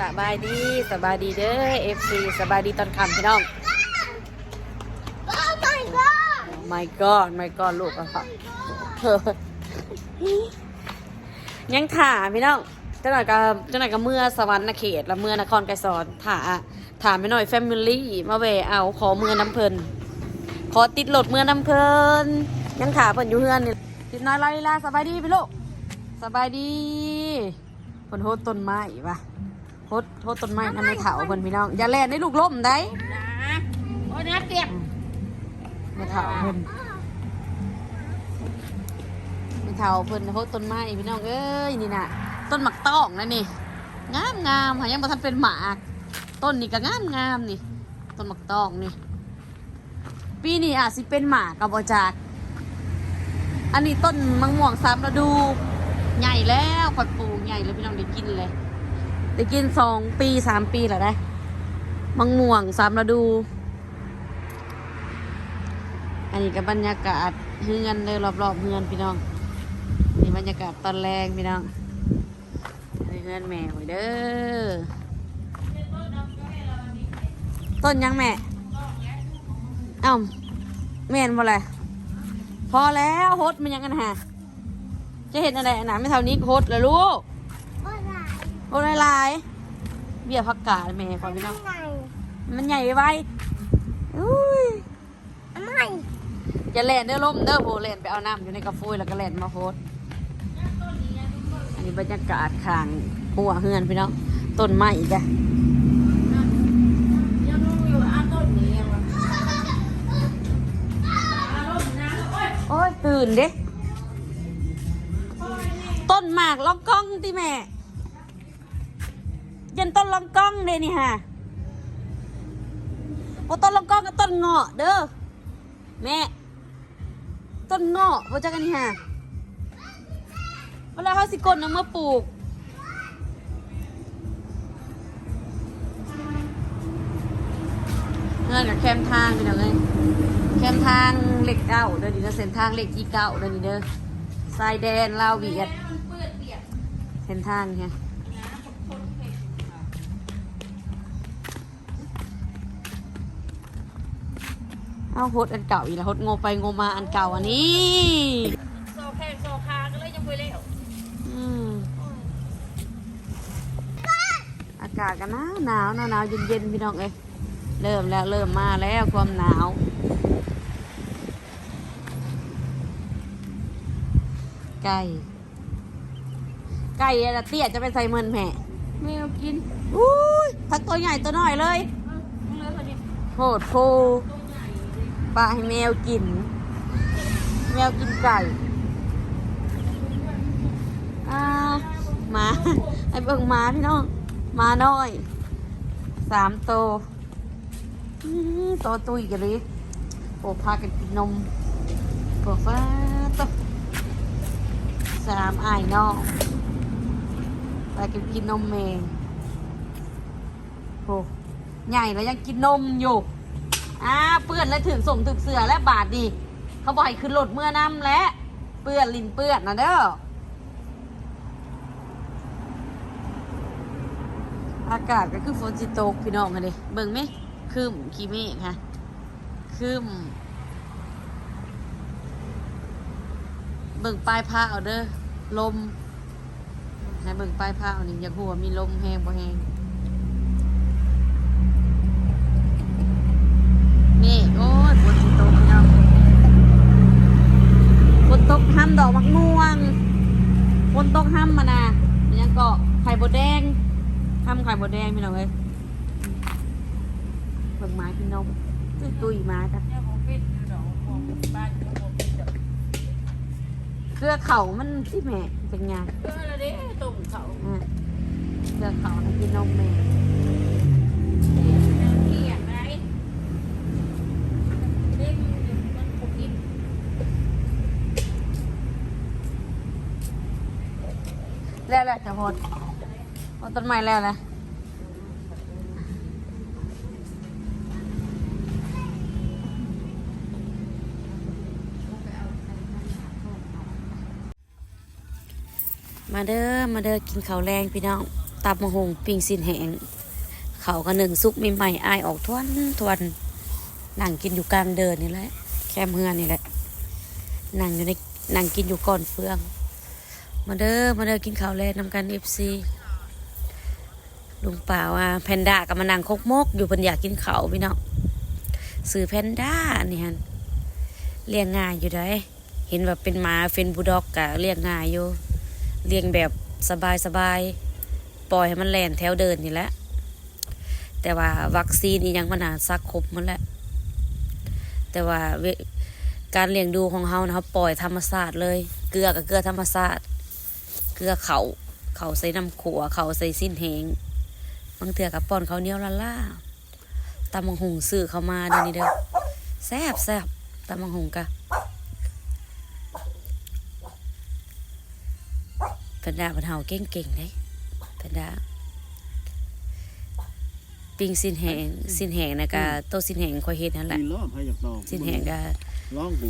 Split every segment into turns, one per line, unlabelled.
สบายดีสบายดีเด้อ FC สบายดีตอนค่ำพี่น้อง
Oh my god!
my god my god ลูกอะค่ะยังถ่าพี่น้องเจ้าหน่อยกับเจ้าหน่อยกับเมื่อสวรรค์เขตและเมื่อนครไกรสอนถ่าถามไปหน่อยแฟมิลี่มาแวเอาขอเมื่อน้ำเพลินขอติดรถเมื่อน้ำเพลินยังถ่าเพิ่นอยู่เฮือนนี่ติดน้อยลอยลาสบายดีพี่ลูกสบายดีเพิ่นโฮดต้นไม้ปะ ดโฮดต้นไม้นั่นไม่เถาเพิ่นพี่น้องอย่าแล่นในลูกล่มได้
นะโอ้ยนะเก็บ
ไม่เถาเพิ่นไม่เถาเพิ่นโฮดต้นไม้พี่น้องเอ้ยนี่น่ะ ต้นหมักตอกนะนี่งามงามค่ะยังบ่ทันเป็นหมากต้นนี่ก็งามงามนี่ ต้นหมักตอกนี่ ปีนี้อาจสิเป็นหมากกับบจาก อันนี้ต้นมังม่วงสามฤดูใหญ่แล้วขอดปลูกใหญ่เลยพี่น้องได้กินเลย ได้กินสองปีสามปีแล้วได้มังม่วงสามฤดู อันนี้ก็บรรยากาศเฮือนเลยรอบๆเฮือนพี่น้องนี่บรรยากาศตอนแรงพี่น้องเฮือนแม่ไว้เด้อต้นยังแม่เอ้าแม่นบ่เลยพอแล้วโฮดมันยังกันฮะจะเห็นอะไรอันนั้นไม่เท่านี้โฮดเลยลูก
โฮ
ดลายๆเบี้ยผักกาดแม่ขอพี่น้อง
ไง
มันใหญ่ไว้อุ้ย
ไม่
จะแล่นเด้อล่มเด้อโพแล่นไปเอาน้ำอยู่ในกระฟุยแล้วก็แล่นมาโฮดอันนี้บรรยากาศข้างหัวเฮือนพี่น้องต้นไม้จ้ะ
ยังรู้อยู่อะต้นนี้ยังวะ
โอ้ยตื่นเด้ต้นหมากลองกล้องติแม่ ยันต้นลองกล้องเด้นี่ฮะโอ้ต้นลองกล้องกับต้นเงาะเด้อแม่ต้นเงาะว่าจักกันนี่ฮะเวลาเขาสิกลนเอามาปลูกเงินกับแคมทางพี่น้องเอ้ยแคมทางเหล็กเก้าเด้อนี่เด้อเส้นทางเหล็กที่เก้าเด้อนี่เด้อทรายแดนลาวเวียด
เปื้อนเปียก
เส้นทางเนี่ย เอาโฮดอันเก่าอีกแล้วโฮดโงไปโงมาอันเก่าอันนี้
โซแข้งโซคาก็เลยยังไปเร็ว
อืมอากาศกันหนาวหนาวหนาวหนาวเย็นเย็นๆพี่น้องเอ้ยเริ่มแล้วเริ่มมาแล้วความหนาวไก่ไก่อะเตี้ยจะไปใส่เมินแม่แมวกินอุ้ยทั้งตัวใหญ่ตัวน้อยเลย
มึงเลยคนนี้
โหดโฟ ปลาให้แมวกิน แมวกินไก่อ่ามาให้เบิ่งมาพี่น้องมาน้อยสามโตโตตุยกันเลยโอ้พากันกินนมปวดฟ้าตสามไอ้น้องไปกันกินนมเมงโอ้ใหญ่แล้วยังกินนมอยู่ อ่าเปื้อนแล้วถึงส่งถึงเสือและบาทดี เขาบอกให้ขึ้นรถเมื่อน้ำและเปื้อนลินเปื้อนนะเด้ออากาศก็คือฝนสิตกพี่น้องกันเลยเบิ่งไหมคืมขี้เมฆค่ะคืมเบิ่งปลายผ้าเอาเด้อลมให้เบิ่งปลายผ้าเอานี่อยากหัวมีลมแห้งบ่แห้งนี่โอ้ยฝนสิตกพี่น้องฝนตกห้ำดอกมักม่วง ฝนตกห้ำมานะมันยังเกาะไข่บดแดงทำไข่บดแดงพี่น้องเอ้ยเบิ่งไม้พี่นมตุ้ยตุ้ยๆไม้จ้ะ
เนี่ยผมปิดอยู่ดอกผมบ้านผมปิดดอก
เกลือเข่ามันที่แม่เป็นไง
เพื่ออะไรเด้ตุ่มเขา
อะเกลือเข่านะพี่นมแม่
เกียดไรเด้มันผมกิน
แล้แหละจะพดพดต้นไม้แล้วแหละมาเด้อ มาเด้อ กินข้าวแรงพี่น้องตับมะฮงปิ้งสินแหงเขาก็หนึ่งซุกใหม่ๆอายออกทวนทวนนั่งกินอยู่กลางเดินนี่แหละ แคมเฮือนนี่แหละนั่งอยู่ในนั่งกินอยู่ก่อนเฟือง มาเด้อมาเด้อกินข้าวแลนนำกันเอฟซีลุงป่าว่าแพนด้ากับมานั่งคกมก อยู่เพิ่นอยากกินข้าวพี่น้องซื้อแพนด้านี่ฮันเลี้ยงง่ายอยู่ได้เห็นว่าเป็นหมาเฟนบูด็อกกะเลี้ยงง่ายอยู่เลี้ยงแบบสบายสบายปล่อยให้มันแล่นแถวเดินนี่แหละแต่ว่าวัคซีนอีหยังมันหาซักครบมันแหละแต่ว่าการเลี้ยงดูของเฮานะเขาปล่อยธรรมชาสติเลย เกลือกับเกลือธรรมชาสติ เกลือเขาเขาใส่น้ำขัวเขาใส่สิ้นแหงบางเถื่อกับป้อนเขาวเหนียวละล่าตำมังหุงซื้อเขามาเดี๋ยวนี้เด้อแซ่บแซ่บตำมังหุงกะเพิ่นดาเพิ่นเฮาเก่งเก่งๆเลยเพิ่นดาปิ้งสิ้นแหงสิ้นแหงนะกะโตะสิ้นแหงค่อยเฮ็ดนั่นแหละ
กินรอบให้อยากตอบ
สิ้นแหงกะ
ร้องกู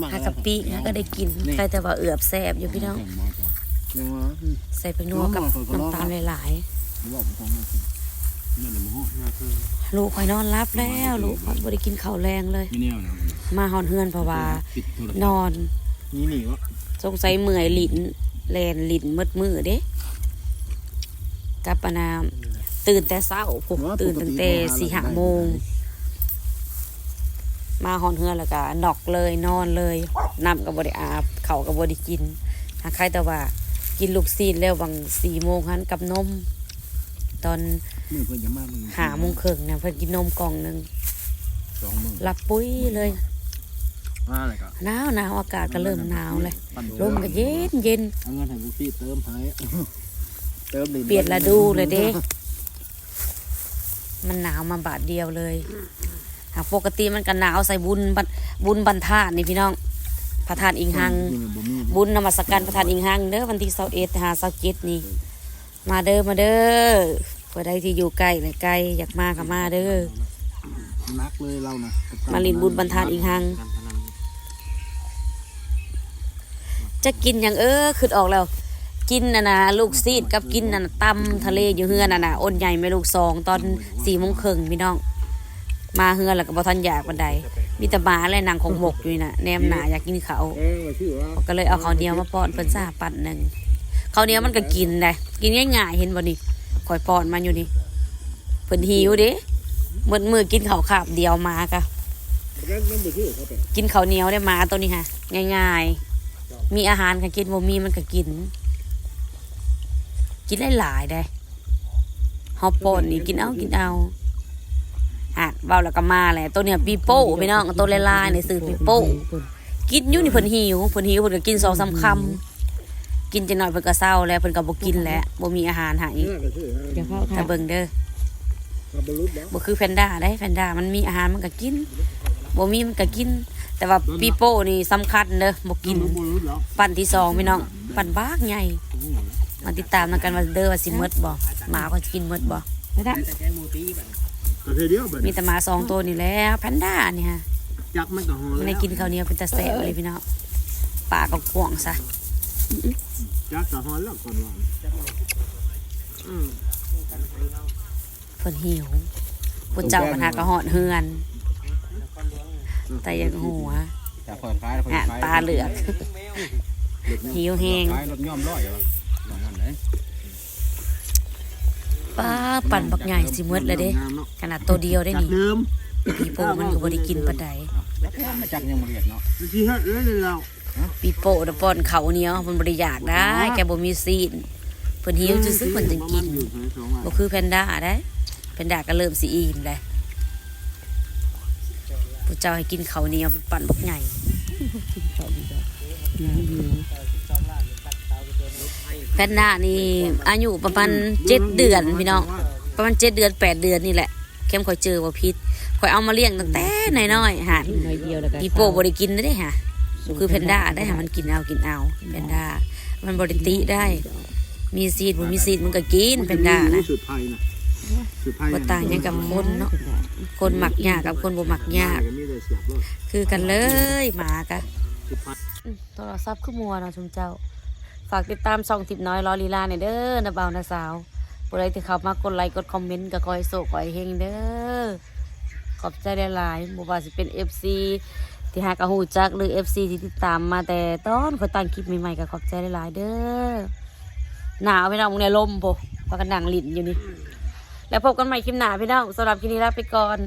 มั
ฮากะปินะก็ได้กินใครแต่ว่าเอือบแซ่บอยู่พี่น้อง
ยังว่า
ใส่ไปนัวกับน้ำตาลหลาย
บอกผมฟังมาสินั่นแหละมันห้องน่าคือ
ๆลูกคอยนอนรับแล้วลูกคอยบ่ได้กินข้าวแรงเลย
ไม่แน่นะ
มาหอนเฮือนเพราะว่า
ปิดโทรศัพท์
นอน
นี่นี่วะ
สงสัยเมื่อยลิ้นแลนลิ้นมืดมือเด้กับปะนามตื่นแต่เช้าพวกตื่นตั้งแต่สี่ห้าโมง มาหอนเฮือนแล้วก็นอกเลยนอนเลยน้ำกับบริอาบเขาวกับบริกินหาใครแต่ว่า กินลูกซีนแล้วบางสี่โมงหันกับนม ตอน
มือเพื่อนจะมากมึง
หาโมงครึ่งเนี่ยเพิ่นกินนมกล่องหนึ่ง
สองมือ
หลับปุ้ยเลย
มาอะไรก็
หนาวหนาวอากาศก็เริ่มหนาวเลยลมก็เย็นเย็น
เอาเงินให้ลูกพี่เติมให้เติมดิ
เปลี่ยนละดูเลยเด้มันหนาวมาบาทเดียวเลยหากปกติมันก็หนาวใส่บุญบันบุญบรรทานนี่พี่น้องพระธานอิงหัง บุญนมัสการพระธานอิงหังเด้อวันที่เสาเอ็ดหาเสาเจ็ดนี่ มาเด้อมาเด้อเพื่อใดที่อยู่ใกล้เลยไกลอยากมาก็มาเด้อ
นักเลยเรานะ
มาลินบุญบรรทานอิงหัง จะกินอย่างเออคือออกแล้ว กินน่ะนะลูกซีดกับกินน่ะนะตำทะเลอยู่เฮือนน่ะนะอ้นใหญ่ไม่ลูกสองตอนสี่โมงครึ่งพี่น้อง มาเฮือนแล้วก็บ่ทันอยากบันได มีแต่หมาและนางของหมกอยู่นี่น่ะแนมหนาอยากกินเขาว
เออชื่อว่า
ก็เลยเอาข้าวเหนียวมาป้อนเพิ่นซาปั่นหนึ่งข้าวเหนียวมันก็กินได้กินง่ายๆเห็นบ่นี่ข่อยป้อนมันอยู่นี่เพิ่นหิวเด้มื้อมือกินข้าวขาบเดียวมากะ
แล้วนั่นเป็นชื่อเขาไป
กินข้าวเหนียวได้มาตัวนี้ฮะง่ายๆ มีอาหารก็กินบ่มีมันก็กิน กินได้หลายได้ฮอปปอนนี่กินเอากินเอา อะเบาแล้วก็มาแหละตัวเนี้ยปีโป้พี่น้องตัวลายๆนี่ซื้อปีโป้กินอยู่นี่เพิ่นหิวเพิ่นหิวเพิ่นก็กินสองสามคำกินจังหน่อยเพิ่นก็เศร้าแล้วเพิ่นก็บ่กินแล้วบ่มีอาหารให้
น่าก็ชื่อ
เดี๋ยวพ่อ
ถ้า
ค่ะ
เบิ่งเด้อ
ขับรถแล้ว
บ่คือแพนด้าได้แพนด้ามันมีอาหารมันก็กินบ่มีมันก็กิน แต่ว่าปีโป้นี่สำคัญเด้อบ่กิน
บนรถแล้ว
ปั่นที่สองพี่น้องปั่นบากใหญ่มาติดตามกันว่าเด้อว่าสิหมดบ่หมาก็กินหมดบ่
แล้ วได้
แต่เดียวแบบ
มีแต่หมาสองตัวนี่แหล้วแพนด้านี่ฮะ
จักมันก็หอ
มันได้กินข้าวเหนียวเป็นตาแซ่บเลยพี่น้องปากก็กว้างซะ
จักก็หอนแล้วก่อนว่าอืม
เพิ่นหิวผู้เจ้าปัญหาก็หอดเฮือน แต่ยังหัว
แต่คอยคล้ายคอย
อะ
คล้าย
ตาเหลือก หิวแห้ง
คล้ายรถย่อมร้อยเหรออย่างนั้นเลย
ป้าปั่นบักใหญ่สิหมดเลยเด้ขนาดตัวเดียวได้
จาก
นี่
เดิม
ปีโป้มันก็บ่ได้กินปานใด
มาจากยังมาเรียนเนาะที่ฮะเอ้ยเรา
ปีโป้น่ะป้อนเขาวเหนียวมันบ่ได้อยากได้แกบ่มีซีนเพิ่นหิวซื่อๆเพิ่นจึงกินบ่คือแพนด้าได้แพนด้าก็เริ่มสิอิ่มแล้วผู้เจ้าให้กินข้าวเหนียวปั่นบักใหญ่ แพนด้านี่อายุประมาณเจ็ดเดือนพี่น้องประมาณเจ็ดเดือนแปดเดือนนี่แหละเข้มคอยเจอว่าพิษคอยเอามาเลี้ยงตั้งแต่น้อยๆฮะ
น้อยเดียวแล้วก็
ปีโป้บริกินได้ฮะคือแพนด้าได้ฮะมันกินเอากินเอาแพนด้ามันบริติได้ มีซีดบ่มีซีดมันก็กินแพนด้านะ
สุดภัยนะสุดภัย
บ่ต่างหยังกับคนเนาะคนหมักยากกับคนบ่หมักยาก
มีแต่เสียบรถ
คือกันเลยหมากะ
สุดภัย
อืมโทรศัพท์คือมัวเนาะชุมเจ้า ฝากติดตามช่องทิปน้อยรอลีลาในอยเด้อนะเบานะสาวผู้ใดที่เข้ามากดไลค์กดคอมเมนต์ก็คอยโศกคอยเฮงเด้อ ขอบใจหลายๆบ่ว่าสิเป็น FC ที่หากระหูจักหรือ FC ที่ติดตามมาแต่ตอนเขาตั้งคลิปใหม่ๆก็ขอบใจหลายๆเด้อ หนาวพี่น้องมึงในลมโพพากันนั่งลิ้นอยู่นี่ แล้วพบกันใหม่คลิปหน้าพี่น้องสำหรับคลิปนี้ลาไปก่อน